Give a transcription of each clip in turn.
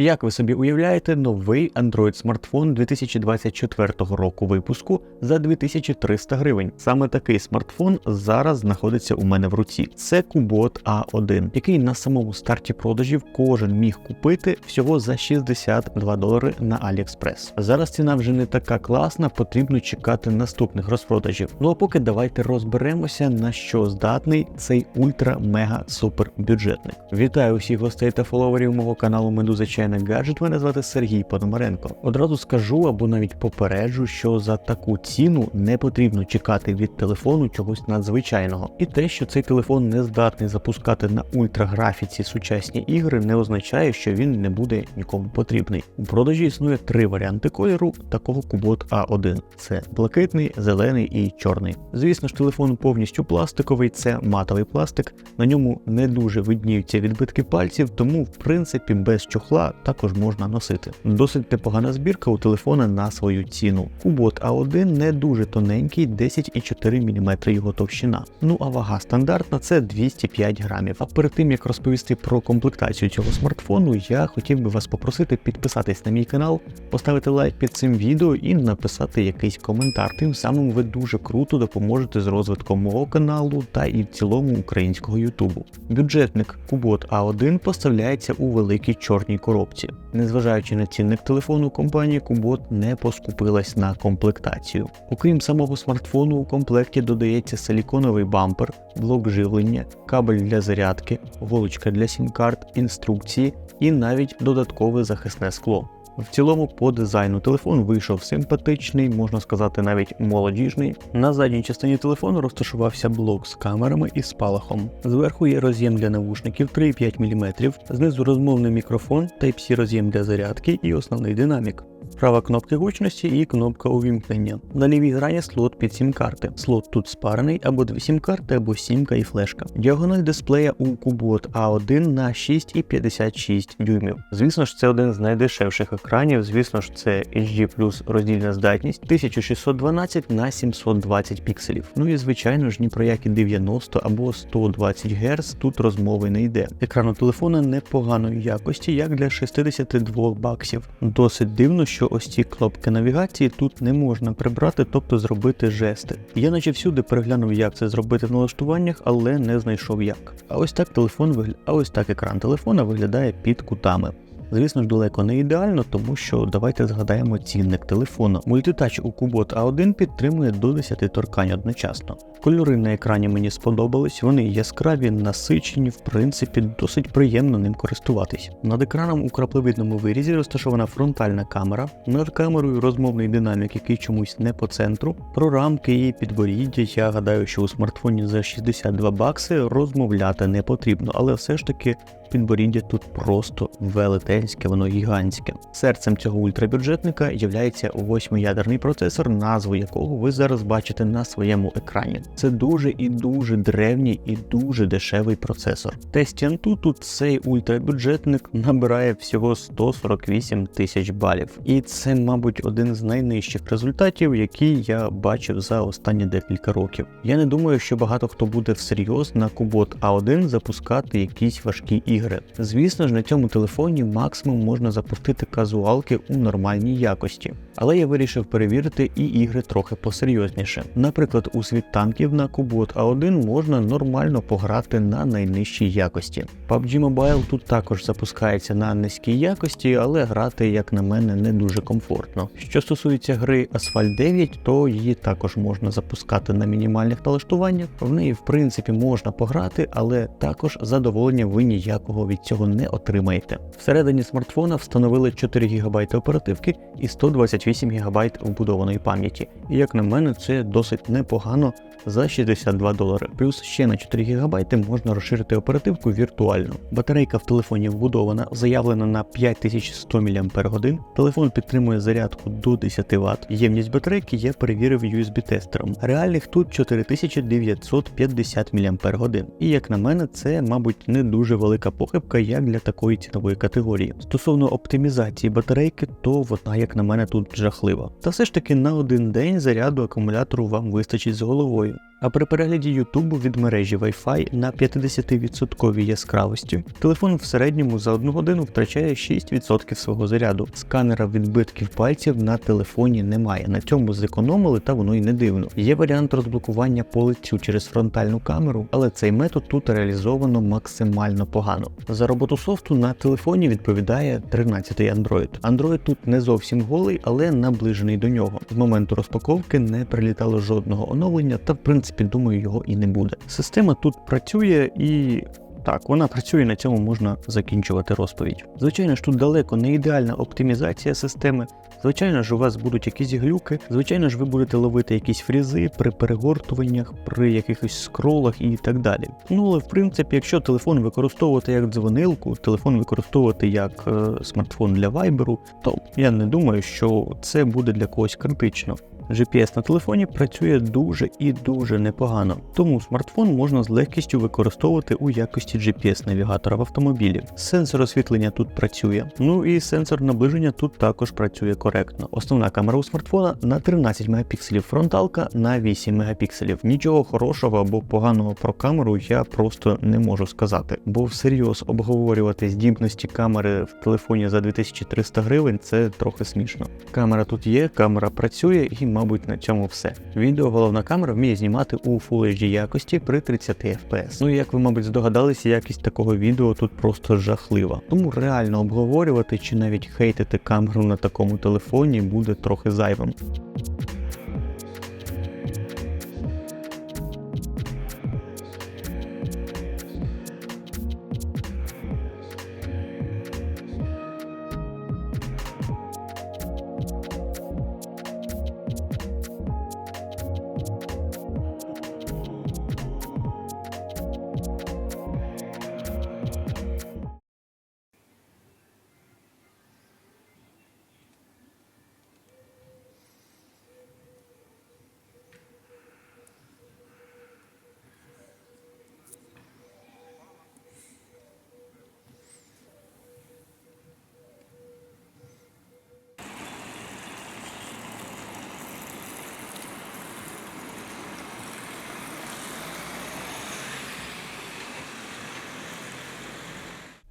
Як ви собі уявляєте, новий Android смартфон 2024 року випуску за 2300 гривень. Саме такий смартфон зараз знаходиться у мене в руці. Це Kubot A1, який на самому старті продажів кожен міг купити всього за 62 долари на AliExpress. Зараз ціна вже не така класна, потрібно чекати наступних розпродажів. Ну а поки давайте розберемося, на що здатний цей ультра-мега супер бюджетник. Вітаю усіх гостей та фоловерів мого каналу Медуза Чайна Гаджет. Мене звати Сергій Пономаренко. Одразу скажу або навіть попереджу, що за таку ціну не потрібно чекати від телефону чогось надзвичайного. І те, що цей телефон не здатний запускати на ультраграфіці сучасні ігри, не означає, що він не буде нікому потрібний. У продажі існує три варіанти кольору такого Kubot A1: це блакитний, зелений і чорний. Звісно ж, телефон повністю пластиковий, це матовий пластик. На ньому не дуже видніються відбитки пальців, тому в принципі без чохла також можна носити. Досить непогана збірка у телефона на свою ціну. Kubot A1 не дуже тоненький, 10,4 мм його товщина. Ну а вага стандартна це 205 грамів. А перед тим як розповісти про комплектацію цього смартфону, я хотів би вас попросити підписатись на мій канал, поставити лайк під цим відео і написати якийсь коментар. Тим самим ви дуже круто допоможете з розвитком мого каналу та і в цілому українського ютубу. Бюджетник Kubot A1 поставляється у великій чорній коробці. Незважаючи на цінник телефону, компанія Kubot не поскупилась на комплектацію. Окрім самого смартфону, у комплекті додається силіконовий бампер, блок живлення, кабель для зарядки, голочка для сім-карт, інструкції і навіть додаткове захисне скло. В цілому по дизайну телефон вийшов симпатичний, можна сказати, навіть молодіжний. На задній частині телефону розташувався блок з камерами і спалахом. Зверху є роз'єм для навушників 3,5 мм, знизу розмовний мікрофон, Type-C роз'єм для зарядки і основний динамік. Права кнопка гучності і кнопка увімкнення. На лівій грані слот під сім-карти. Слот тут спарений або дві сім-карти, або сімка і флешка. Діагональ дисплея у Kubot A1 на 6,56 дюймів. Звісно ж, це один з найдешевших екранів. Звісно ж, це HD роздільна здатність 1612 на 720 пікселів. Ну і звичайно ж ні про які 90 або 120 Гц тут розмови не йде. Екран у телефона непоганої якості, як для 62 баксів. Досить дивно, що ось ці кнопки навігації тут не можна прибрати, тобто зробити жести. Я наче всюди переглянув, як це зробити в налаштуваннях, але не знайшов як. А ось так телефон вигля... а ось так екран телефона виглядає під кутами. Звісно ж, далеко не ідеально, тому що давайте згадаємо цінник телефону. Мультитач у Kubot A1 підтримує до 10 торкань одночасно. Кольори на екрані мені сподобались, вони яскраві, насичені, в принципі, досить приємно ним користуватись. Над екраном у краплевидному вирізі розташована фронтальна камера, над камерою розмовний динамік, який чомусь не по центру. Про рамки і підборіддя. Я гадаю, що у смартфоні за 62 бакси розмовляти не потрібно, але все ж таки підборіддя тут просто велетенське, воно гігантське. Серцем цього ультрабюджетника є восьмиядерний процесор, назву якого ви зараз бачите на своєму екрані. Це дуже і дуже древній і дуже дешевий процесор. Тесті Antutu цей ультрабюджетник набирає всього 148 тисяч балів. І це, мабуть, один з найнижчих результатів, які я бачив за останні декілька років. Я не думаю, що багато хто буде всерйоз на Kubot A1 запускати якісь важкі ігри. Звісно ж, на цьому телефоні максимум можна запустити казуалки у нормальній якості. Але я вирішив перевірити і ігри трохи посерйозніше. Наприклад, у світ танків на Kubot A1 можна нормально пограти на найнижчій якості. PUBG Mobile тут також запускається на низькій якості, але грати, як на мене, не дуже комфортно. Що стосується гри Asphalt 9, то її також можна запускати на мінімальних налаштуваннях. В неї, в принципі, можна пограти, але також задоволення ви ніякого від цього не отримаєте. Всередині смартфона встановили 4 ГБ оперативки і 128 ГБ вбудованої пам'яті. І як на мене, це досить непогано за 62 долари. Плюс ще на 4 ГБ можна розширити оперативку віртуально. Батарейка в телефоні вбудована, заявлена на 5100 мАч. Телефон підтримує зарядку до 10 Вт. Ємність батарейки я перевірив USB-тестером. Реальних тут 4950 мАч. І як на мене, це, мабуть, не дуже велика похибка як для такої цінової категорії. Стосовно оптимізації батарейки, то вона, як на мене, тут жахлива. Та все ж таки на один день заряду акумулятору вам вистачить з головою. А при перегляді Ютубу від мережі Wi-Fi на 50% яскравості телефон в середньому за одну годину втрачає 6% свого заряду. Сканера відбитків пальців на телефоні немає. На цьому зекономили, та воно й не дивно. Є варіант розблокування по лицю через фронтальну камеру, але цей метод тут реалізовано максимально погано. За роботу софту на телефоні відповідає 13-й Android. Android тут не зовсім голий, але наближений до нього. З моменту розпаковки не прилітало жодного оновлення, та в принципі думаю його і не буде. Система тут працює і. Так, вона працює, на цьому можна закінчувати розповідь. Звичайно ж, тут далеко не ідеальна оптимізація системи. Звичайно ж, у вас будуть якісь глюки, звичайно ж, ви будете ловити якісь фрізи при перегортуваннях, при якихось скролах і так далі. Ну але в принципі, якщо телефон використовувати як дзвонилку, телефон використовувати як е, смартфон для вайберу, то я не думаю, що це буде для когось критично. GPS на телефоні працює дуже і дуже непогано, тому смартфон можна з легкістю використовувати у якості GPS-навігатора в автомобілі. Сенсор освітлення тут працює. Ну і сенсор наближення тут також працює коректно. Основна камера у смартфона на 13 Мп, фронталка на 8 Мп. Нічого хорошого або поганого про камеру я просто не можу сказати, бо всерйоз обговорювати здібності камери в телефоні за 2300 гривень це трохи смішно. Камера тут є, камера працює і, мабуть, на цьому все. Відео головна камера вміє знімати у Full HD якості при 30 FPS. Ну і як ви, мабуть, здогадалися, якість такого відео тут просто жахлива. Тому реально обговорювати чи навіть хейтити камеру на такому телефоні буде трохи зайвим.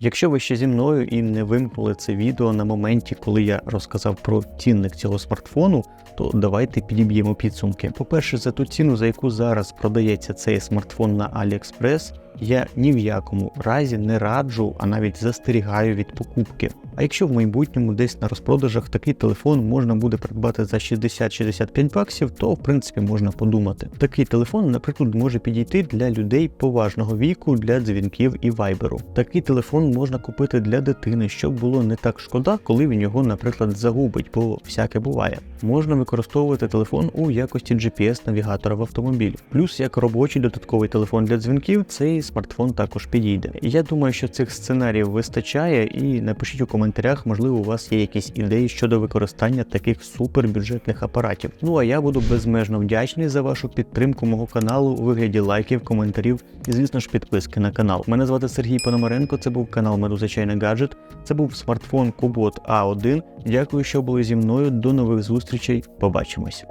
Якщо ви ще зі мною і не вимкнули це відео на моменті, коли я розказав про цінник цього смартфону, то давайте підіб'ємо підсумки. По-перше, за ту ціну, за яку зараз продається цей смартфон на AliExpress, я ні в якому разі не раджу, а навіть застерігаю від покупки. А якщо в майбутньому десь на розпродажах такий телефон можна буде придбати за 60-65 баксів, то в принципі можна подумати. Такий телефон, наприклад, може підійти для людей поважного віку для дзвінків і вайберу. Такий телефон можна купити для дитини, щоб було не так шкода, коли він його, наприклад, загубить, бо всяке буває. Можна використовувати телефон у якості GPS-навігатора в автомобілі. Плюс як робочий додатковий телефон для дзвінків, цей смартфон також підійде. Я думаю, що цих сценаріїв вистачає, і напишіть у коментарях, можливо, у вас є якісь ідеї щодо використання таких супербюджетних апаратів. Ну а я буду безмежно вдячний за вашу підтримку мого каналу у вигляді лайків, коментарів і, звісно ж, підписки на канал. Мене звати Сергій Пономаренко, це був канал Медузачайний гаджет. Це був смартфон Кубот А1. Дякую, що були зі мною. До нових зустрічей. Побачимось.